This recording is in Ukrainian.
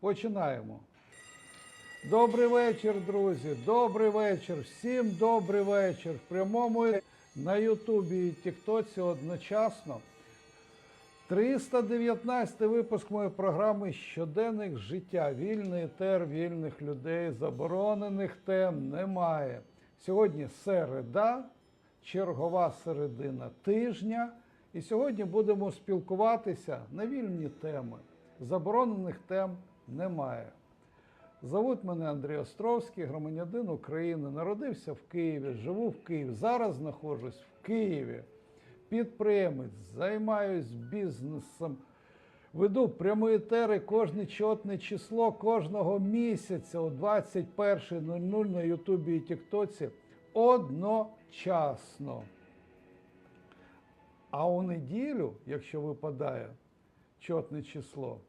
Починаємо. Добрий вечір, друзі. Добрий вечір. Всім добрий вечір. В прямому на Ютубі і Тіктоці одночасно. 319 випуск моєї програми Щоденник життя. Вільний етер вільних людей, заборонених тем немає. Сьогодні середа, чергова середина тижня. І сьогодні будемо спілкуватися на вільні теми. Заборонених тем немає. Зовуть мене Андрій Островський, громадянин України. Народився в Києві, живу в Києві. Зараз знаходжусь в Києві. Підприємець, займаюсь бізнесом. Веду прямі етери кожне чотне число кожного місяця о 21.00 на Ютубі і Тіктоці одночасно. А у неділю, якщо випадає чотне число,